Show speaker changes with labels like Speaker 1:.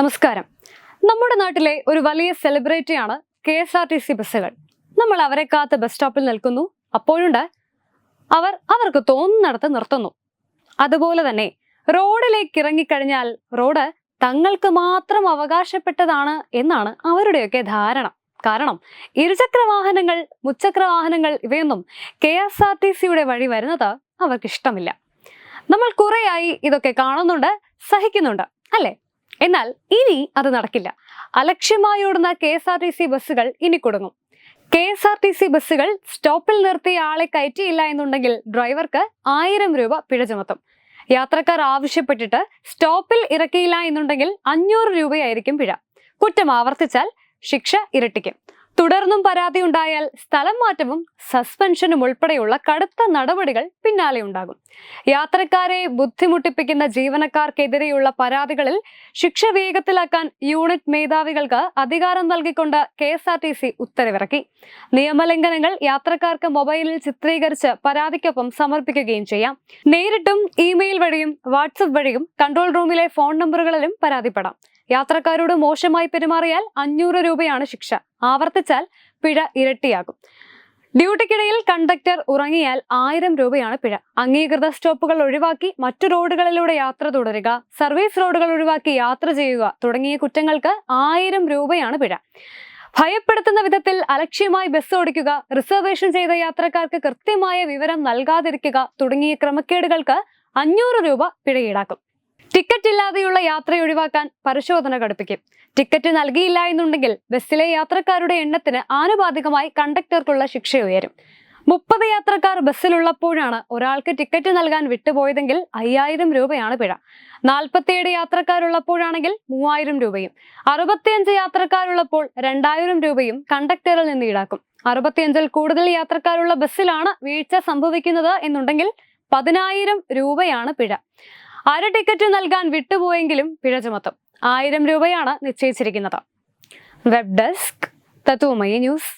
Speaker 1: നമസ്കാരം. നമ്മുടെ നാട്ടിലെ ഒരു വലിയ സെലിബ്രിറ്റിയാണ് K S R T C ബസ്സുകൾ. നമ്മൾ അവരെ കാത്ത് ബസ് സ്റ്റോപ്പിൽ നിൽക്കുന്നു. അപ്പോഴുണ്ട് അവർ അവർക്ക് തോന്നുന്നിടത്ത് നിർത്തുന്നു. അതുപോലെ തന്നെ റോഡിലേക്ക് ഇറങ്ങിക്കഴിഞ്ഞാൽ റോഡ് തങ്ങൾക്ക് മാത്രം അവകാശപ്പെട്ടതാണ് എന്നാണ് അവരുടെയൊക്കെ ധാരണ. കാരണം ഇരുചക്ര വാഹനങ്ങൾ മുച്ചക്ര വാഹനങ്ങൾ ഇവയൊന്നും കെ എസ് ആർ ടി സിയുടെ വഴി വരുന്നത് അവർക്ക് ഇഷ്ടമില്ല. നമ്മൾ കുറേയായി ഇതൊക്കെ കാണുന്നുണ്ട് സഹിക്കുന്നുണ്ട് അല്ലേ? എന്നാൽ ഇനി അത് നടക്കില്ല. അലക്ഷ്യമായി ഓടുന്ന K S R T C ബസ്സുകൾ ഇനി കൊടുങ്ങും. K S R T C ബസ്സുകൾ സ്റ്റോപ്പിൽ നിർത്തിയ ആളെ കയറ്റിയില്ല എന്നുണ്ടെങ്കിൽ ഡ്രൈവർക്ക് ആയിരം രൂപ പിഴ ചുമത്തും. യാത്രക്കാർ ആവശ്യപ്പെട്ടിട്ട് സ്റ്റോപ്പിൽ ഇറക്കിയില്ല എന്നുണ്ടെങ്കിൽ അഞ്ഞൂറ് രൂപയായിരിക്കും പിഴ. കുറ്റം ആവർത്തിച്ചാൽ ശിക്ഷ ഇരട്ടിക്കും. തുടർന്നും പരാതി ഉണ്ടായാൽ സ്ഥലം മാറ്റവും സസ്പെൻഷനും ഉൾപ്പെടെയുള്ള കടുത്ത നടപടികൾ പിന്നാലെ ഉണ്ടാകും. യാത്രക്കാരെ ബുദ്ധിമുട്ടിപ്പിക്കുന്ന ജീവനക്കാർക്കെതിരെയുള്ള പരാതികളിൽ ശിക്ഷ വേഗത്തിലാക്കാൻ യൂണിറ്റ് മേധാവികൾക്ക് അധികാരം നൽകിക്കൊണ്ട് K S R T C ഉത്തരവിറക്കി. നിയമലംഘനങ്ങൾ യാത്രക്കാർക്ക് മൊബൈലിൽ ചിത്രീകരിച്ച് പരാതിക്കൊപ്പം സമർപ്പിക്കുകയും ചെയ്യാം. നേരിട്ടും ഇമെയിൽ വഴിയും വാട്സപ്പ് വഴിയും കൺട്രോൾ റൂമിലെ ഫോൺ നമ്പറുകളിലും പരാതിപ്പെടാം. യാത്രക്കാരോട് മോശമായി പെരുമാറിയാൽ അഞ്ഞൂറ് രൂപയാണ് ശിക്ഷ. ആവർത്തിച്ചാൽ പിഴ ഇരട്ടിയാകും. ഡ്യൂട്ടിക്കിടയിൽ കണ്ടക്ടർ ഉറങ്ങിയാൽ ആയിരം രൂപയാണ് പിഴ. അംഗീകൃത സ്റ്റോപ്പുകൾ ഒഴിവാക്കി മറ്റു റോഡുകളിലൂടെ യാത്ര തുടരുക സർവീസ് റോഡുകൾ ഒഴിവാക്കി യാത്ര ചെയ്യുക തുടങ്ങിയ കുറ്റങ്ങൾക്ക് ആയിരം രൂപയാണ് പിഴ. ഭയപ്പെടുത്തുന്ന വിധത്തിൽ അലക്ഷ്യമായി ബസ് ഓടിക്കുക റിസർവേഷൻ ചെയ്ത യാത്രക്കാർക്ക് കൃത്യമായ വിവരം നൽകാതിരിക്കുക തുടങ്ങിയ ക്രമക്കേടുകൾക്ക് അഞ്ഞൂറ് രൂപ പിഴ ഈടാക്കും. ടിക്കറ്റ് ഇല്ലാതെയുള്ള യാത്ര ഒഴിവാക്കാൻ പരിശോധന ഘടിപ്പിക്കും ടിക്കറ്റ് നൽകിയില്ല എന്നുണ്ടെങ്കിൽ ബസ്സിലെ യാത്രക്കാരുടെ എണ്ണത്തിന് ആനുപാതികമായി കണ്ടക്ടർക്കുള്ള ശിക്ഷ ഉയരും. മുപ്പത് യാത്രക്കാർ ബസ്സിലുള്ളപ്പോഴാണ് ഒരാൾക്ക് ടിക്കറ്റ് നൽകാൻ വിട്ടുപോയതെങ്കിൽ അയ്യായിരം രൂപയാണ് പിഴ. നാൽപ്പത്തിയേഴ് യാത്രക്കാരുള്ളപ്പോഴാണെങ്കിൽ മൂവായിരം രൂപയും അറുപത്തിയഞ്ച് യാത്രക്കാരുള്ളപ്പോൾ രണ്ടായിരം രൂപയും കണ്ടക്ടറിൽ നിന്ന് ഈടാക്കും. അറുപത്തിയഞ്ചിൽ കൂടുതൽ യാത്രക്കാരുള്ള ബസ്സിലാണ് വീഴ്ച സംഭവിക്കുന്നത് എന്നുണ്ടെങ്കിൽ പതിനായിരം രൂപയാണ് പിഴ. അര ടിക്കറ്റ് നൽകാൻ വിട്ടുപോയെങ്കിലും പിഴ ചുമത്തും ആയിരം രൂപയാണ് നിശ്ചയിച്ചിരിക്കുന്നത്. Web desk Tathwamayi news